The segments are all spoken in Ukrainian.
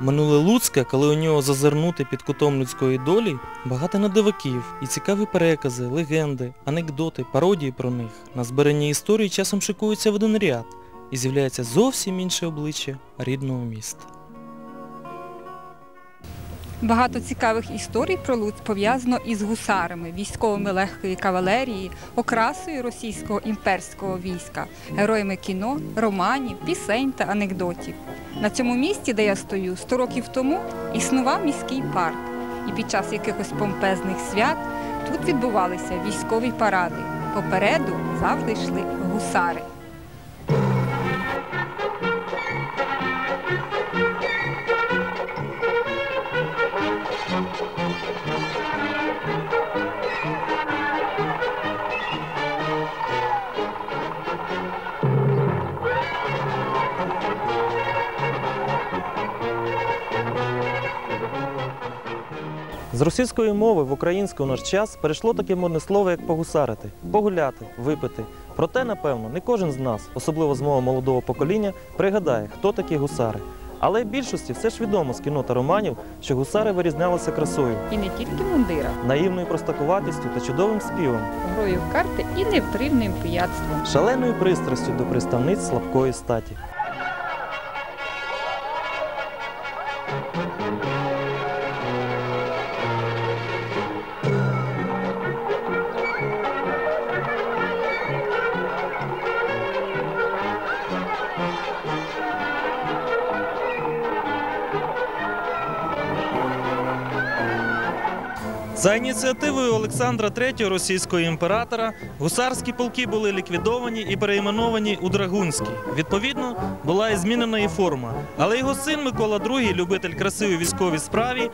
Минуле Луцьке, коли у нього зазирнути під кутом людської долі, багато надиваків і цікаві перекази, легенди, анекдоти, пародії про них. На збирання історії часом шикуються в один ряд і з'являється зовсім інше обличчя рідного міста. Багато цікавих історій про Луцьк пов'язано із гусарами, військовими легкої кавалерії, окрасою російського імперського війська, героями кіно, романів, пісень та анекдотів. На цьому місці, де я стою, 100 років тому існував міський парк. І під час якихось помпезних свят тут відбувалися військові паради. Попереду завжди йшли гусари. З російської мови в українську наш час перейшло таке модне слово, як погусарити, погуляти, випити. Проте, напевно, не кожен з нас, особливо з мого молодого покоління, пригадає, хто такі гусари. Але більшості все ж відомо з кіно та романів, що гусари вирізнялися красою, І не тільки мундира, наївною простакуватістю та чудовим співом, грою в карти і невтримним пияцтвом. шаленою пристрастю до представниць слабкої статі. За ініціативою Олександра III, російського імператора, гусарські полки були ліквідовані і перейменовані у драгунські. Відповідно, була і змінена і форма. Але його син Микола II, любитель краси у військовій справі,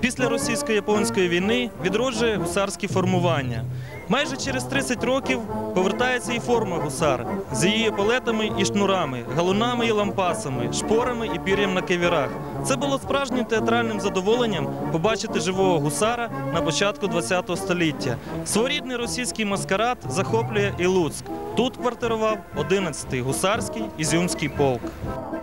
після російсько-японської війни відроджує гусарські формування. Майже через 30 років повертається і форма гусар з її палетами і шнурами, галунами і лампасами, шпорами і пір'ям на кивірах. Це було справжнім театральним задоволенням побачити живого гусара на початку ХХ століття. Своєрідний російський маскарад захоплює і Луцьк. Тут квартирував 11-й гусарський ізюмський полк.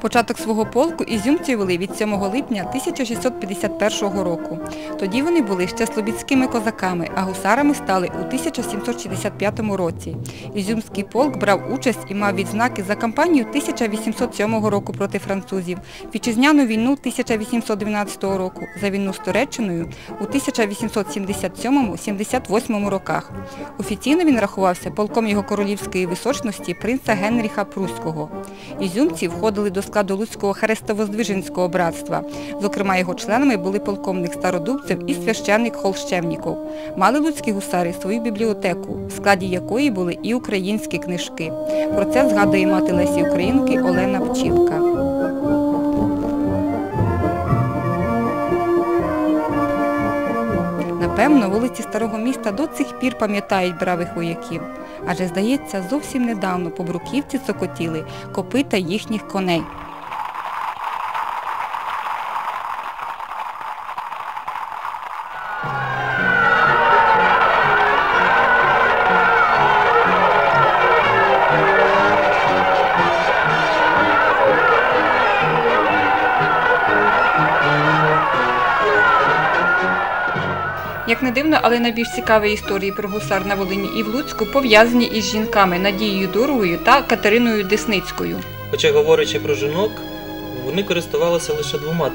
Початок свого полку ізюмці вели від 7 липня 1651 року. Тоді вони були ще слобідськими козаками, а гусарами стали у 1765 році. Ізюмський полк брав участь і мав відзнаки за кампанію 1807 року проти французів, вітчизняну війну 1812 року, за війну з Туреччиною у 1877-78 роках. Офіційно він рахувався полком його королівської височності принца Генріха Пруського. Ізюмці входили до складу Луцького хрестово-здвиженського братства. Зокрема, його членами були полковник Стародубцев і священник Холщевніков. Мали луцькі гусари свою бібліотеку, в складі якої були і українські книжки. Про це згадує мати Лесі Українки Олена Пчілка. Напевно, вулиці Старого міста до цих пір пам'ятають бравих вояків. Адже, здається, зовсім недавно по бруківці цокотіли копита їхніх коней. Як не дивно, але найбільш цікаві історії про гусар на Волині і в Луцьку пов'язані із жінками Надією Дуровою та Катериною Десницькою. Хоча говорячи про жінок, вони користувалися лише двома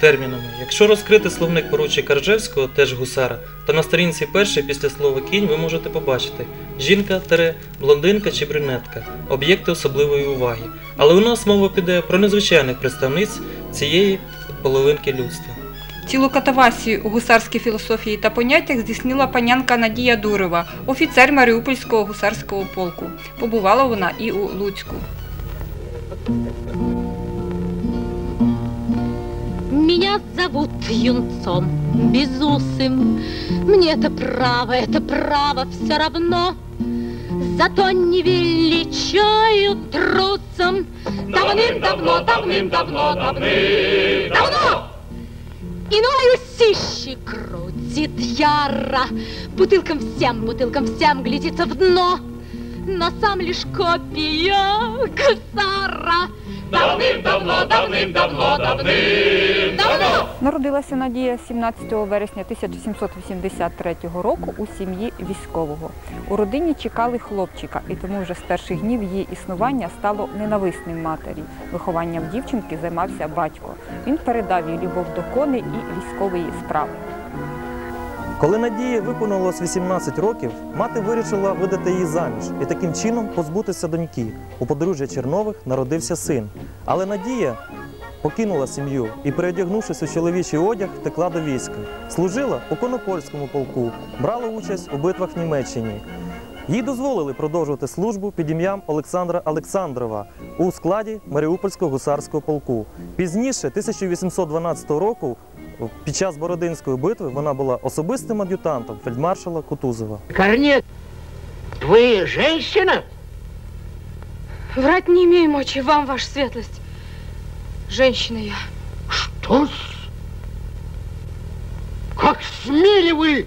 термінами. Якщо розкрити словник поручика Ржевського, теж гусара, то на сторінці першій після слова кінь ви можете побачити жінка, тере, блондинка чи брюнетка, об'єкти особливої уваги. Але у нас мова піде про незвичайних представниць цієї половинки людства. Цілу катавасію у гусарській філософії та поняттях здійснила панянка Надія Дурова, офіцер Маріупольського гусарського полку. Побувала вона і у Луцьку. Меня зовут юнцом безусым. Мне это право, это право все равно. Зато не величают трусом. Давным-давно, давным-давно, давным-давно. Иной усищи крутит яро, Бутылкам всем, бутылкам всем глядится в дно. Но сам лишь копия гусара, Давним-давно, давним-давно, давним-давно. Народилася Надія 17 вересня 1783 року у сім'ї військового. У родині чекали хлопчика, і тому вже з перших днів її існування стало ненависним матері. Вихованням дівчинки займався батько. Він передав їй любов до коней і військової справи. Коли Надії виповнилось 18 років, мати вирішила видати її заміж і таким чином позбутися доньки. У подружжя Чернових народився син. Але Надія покинула сім'ю і, переодягнувшись у чоловічий одяг, втекла до війська. Служила у конопольському полку, брала участь у битвах в Німеччині. Їй дозволили продовжувати службу під ім'ям Олександра Олександрова у складі Маріупольського гусарського полку. Пізніше, 1812 року, під час Бородинської битви вона була особистим ад'ютантом фельдмаршала Кутузова. Корнет, вы женщина? Врать не имею мочи вам, ваша светлость. Женщина я. Что? -с? Как смели вы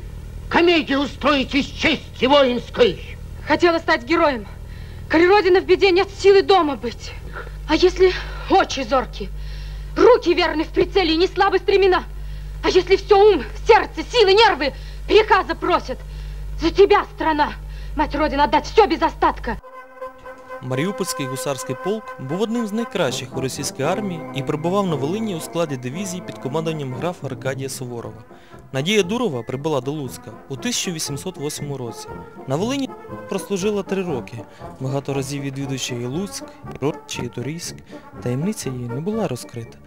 комедию устроить из чести воинской? Хотела стать героем. Коли родина в беде, нет силы дома быть. А если очи зоркие, руки верны в прицеле и не слабы стремена? А если все ум, сердце, силы, нервы приказа просят? За тебя, страна, мать Родина, отдать все без остатка. Маріупольський гусарський полк був одним з найкращих у російській армії і перебував на Волині у складі дивізії під командуванням графа Аркадія Суворова. Надія Дурова прибула до Луцька у 1808 році. На Волині прослужила три роки, багато разів відвідуючи і Луцьк, і Рочі, і. Таємниця її не була розкрита.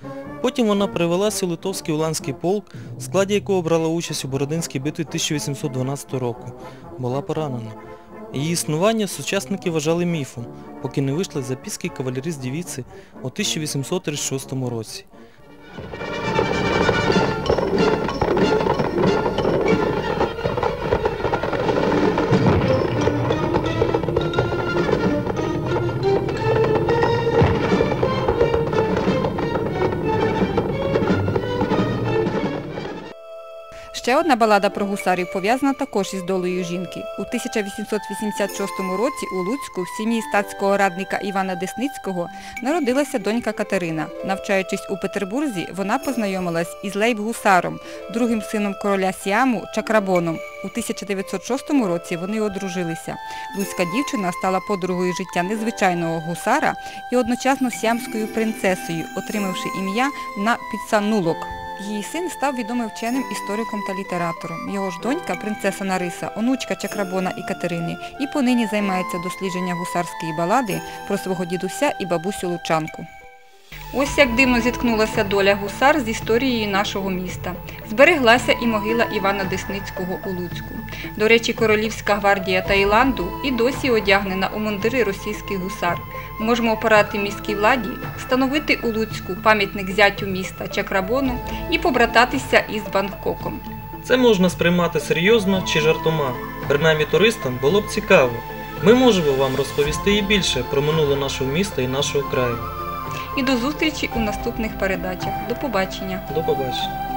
Потім вона перевелася у Литовський Уланський полк, в складі якого брала участь у Бородинській битві 1812 року. Була поранена. Її існування сучасники вважали міфом, поки не вийшли записки кавалерист дівіці у 1836 році. Ще одна балада про гусарів пов'язана також із долею жінки. У 1886 році у Луцьку в сім'ї статського радника Івана Десницького народилася донька Катерина. Навчаючись у Петербурзі, вона познайомилась із Лейб Гусаром, другим сином короля Сіаму Чакрабоном. У 1906 році вони одружилися. Луцька дівчина стала подругою життя незвичайного гусара і одночасно сіамською принцесою, отримавши ім'я на підсанулок. Її син став відомим вченим істориком та літератором. Його ж донька, принцеса Нариса, онучка Чакрабона і Катерини, і понині займається дослідженням гусарської балади про свого дідуся і бабусю Лучанку. Ось як дивно зіткнулася доля гусар з історією нашого міста. Збереглася і могила Івана Десницького у Луцьку. До речі, королівська гвардія Таїланду і досі одягнена у мундири російських гусар. Можемо порати міській владі, встановити у Луцьку пам'ятник зятю міста Чакрабону і побрататися із Бангкоком. Це можна сприймати серйозно чи жартома. Принаймні туристам було б цікаво. Ми можемо вам розповісти і більше про минуле нашого міста і нашого краю. І до зустрічі у наступних передачах. До побачення! До побачення.